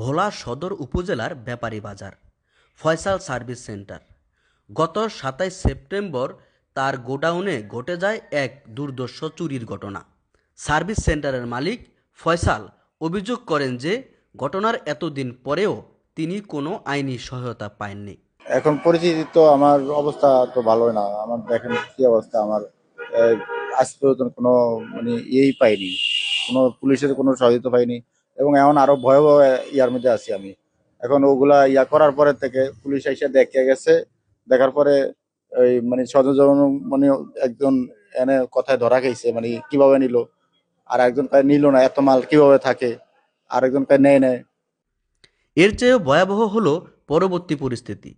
ভোলা সদর উপজেলার ব্যাপারী বাজার, ফয়সাল সার্ভিস সেন্টার। গত সাতাইশ সেপ্টেম্বর তার গোডাউনে ঘটে যায় এক দুর্দর্শ চুরির ঘটনা। সার্ভিস সেন্টারের মালিক ফয়সাল অভিযোগ করেন যে ঘটনার এতদিন পরেও তিনি কোনো আইনি সহায়তা পাননি। এখন পরিচিতি তো আমার অবস্থা তো ভালোই না। আমার দেখেন কি অবস্থা, আমার আজ পর্যন্ত কোনো মানে ইয়েই পাইনি। কোনো পুলিশের কোনো সহযোগিতা পাইনি। এবং এমন আরও ভয়াবহ ইয়ার মধ্যে আছি আমি। এখন ওগুলা ইয়া করার পরে থেকে পুলিশ এসে দেখে গেছে। দেখার পরে ওই মানে সচেতন মানে একজন এনে কথায় ধরা খাইছে মানে কীভাবে নিল? আর একজন কয়, নিল না, এত মাল কীভাবে থাকে? আর একজন কয়, নেয় নেয়। এর চেয়েও ভয়াবহ হলো পরবর্তী পরিস্থিতি।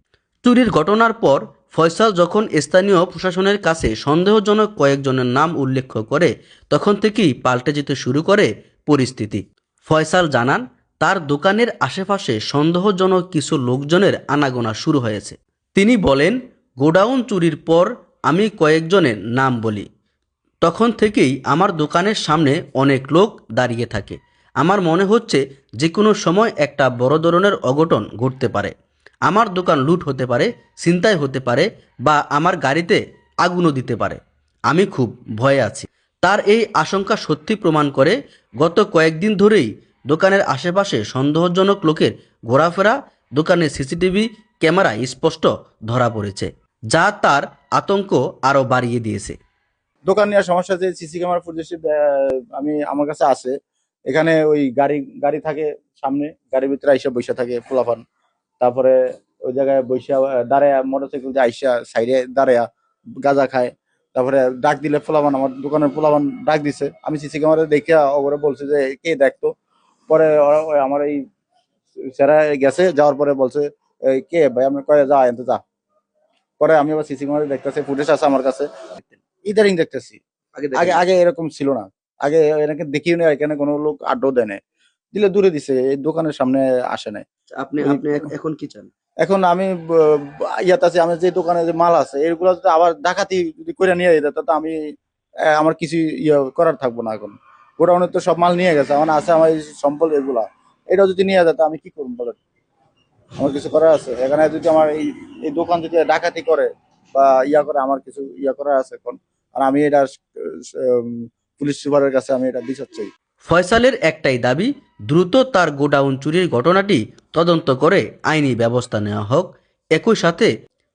চুরির ঘটনার পর ফয়সাল যখন স্থানীয় প্রশাসনের কাছে সন্দেহজনক কয়েকজনের নাম উল্লেখ করে, তখন থেকেই পাল্টে যেতে শুরু করে পরিস্থিতি। ফয়সাল জানান, তার দোকানের আশেপাশে সন্দেহজনক কিছু লোকজনের আনাগোনা শুরু হয়েছে। তিনি বলেন, গোডাউন চুরির পর আমি কয়েকজনের নাম বলি। তখন থেকেই আমার দোকানের সামনে অনেক লোক দাঁড়িয়ে থাকে। আমার মনে হচ্ছে যে কোনো সময় একটা বড় ধরনের অঘটন ঘটতে পারে। আমার দোকান লুট হতে পারে, ছিনতাই হতে পারে বা আমার গাড়িতে আগুনও দিতে পারে। আমি খুব ভয়ে আছি। তার এই আশঙ্কা সত্যি প্রমাণ করে গত কয়েকদিন ধরেই দোকানের আশেপাশে সন্দেহজনক লোকের ঘোরাফেরা, দোকানের সিসিটিভি ক্যামেরায় স্পষ্ট ধরা পড়েছে, যা তার আতঙ্ক আরও বাড়িয়ে দিয়েছে। দোকান নেওয়ার সমস্যা যে সিসি ক্যামেরা ফুটেজ আমি, আমার কাছে আছে। এখানে ওই গাড়ি গাড়ি থাকে সামনে, গাড়ির ভিতরে আইসা বৈশা থাকে পোলাপান তারপরে ওই জায়গায় বৈশা দাঁড়ায় মোটরসাইকেল দিয়ে আইসা, সাইডে দাঁড়ায়া, গাঁজা খায়। তারপরে ডাক দিলে পোলাপান আমার দোকানের পোলাপান ডাক দিছে। আমি সিসি ক্যামেরা দেখে ওরে বলছে যে কে দেখতো? পরে আমার এই সেরা গেছে যাওয়ার পরে বলছে কে ভাই? আমি কয়ে যা এনতে যা। পরে আমি আবার সিসি ক্যামেরা দেখতেছি ফুটেজ আছে আমার কাছে। ইদারিং দেখতেছি। আগে আগে এরকম ছিল না। আগে এনাকে দেখিও না এখানে কোনো লোক আড্ডাও দেয় দিলে দূরে দিছে এই দোকানের সামনে আসে নাই। আপনি আপনি এখন কি চান? এখন আমি ইয়াত আছি আমি যে দোকানে যে মাল আছে এগুলো যদি আবার ডাকাতি যদি করে নিয়ে যেত তো আমি আমার কিছু ইয়ে করার থাকব না এখন। গোডাউনে তো সব মাল নিয়ে গেছে এখন আছে আমার এই সম্পদ এগুলা। এটা যদি নিয়ে যেত আমি কি করব বলেন? আমার কিছু করার আছে? এখানে যদি আমার এই এই দোকান যদি ডাকাতি করে বা ইয়া করে আমার কিছু ইয়া করার আছে এখন। আর আমি এটা পুলিশ সুপারের কাছে আমি এটা চাই। ফয়সালের একটাই দাবি, দ্রুত তার গোডাউন চুরির ঘটনাটি তদন্ত করে আইনি ব্যবস্থা নেওয়া হোক। একই সাথে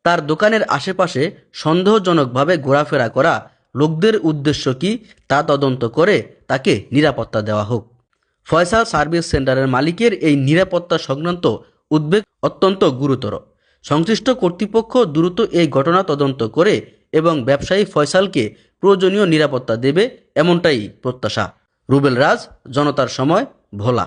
তার দোকানের আশেপাশে সন্দেহজনকভাবে ঘোরাফেরা করা লোকদের উদ্দেশ্য কি তা তদন্ত করে তাকে নিরাপত্তা দেওয়া হোক। ফয়সাল সার্ভিস সেন্টারের মালিকের এই নিরাপত্তা সংক্রান্ত উদ্বেগ অত্যন্ত গুরুতর। সংশ্লিষ্ট কর্তৃপক্ষ দ্রুত এই ঘটনা তদন্ত করে এবং ব্যবসায়ী ফয়সালকে প্রয়োজনীয় নিরাপত্তা দেবে, এমনটাই প্রত্যাশা। রুবেল রাজ জনতার সময় ভোলা।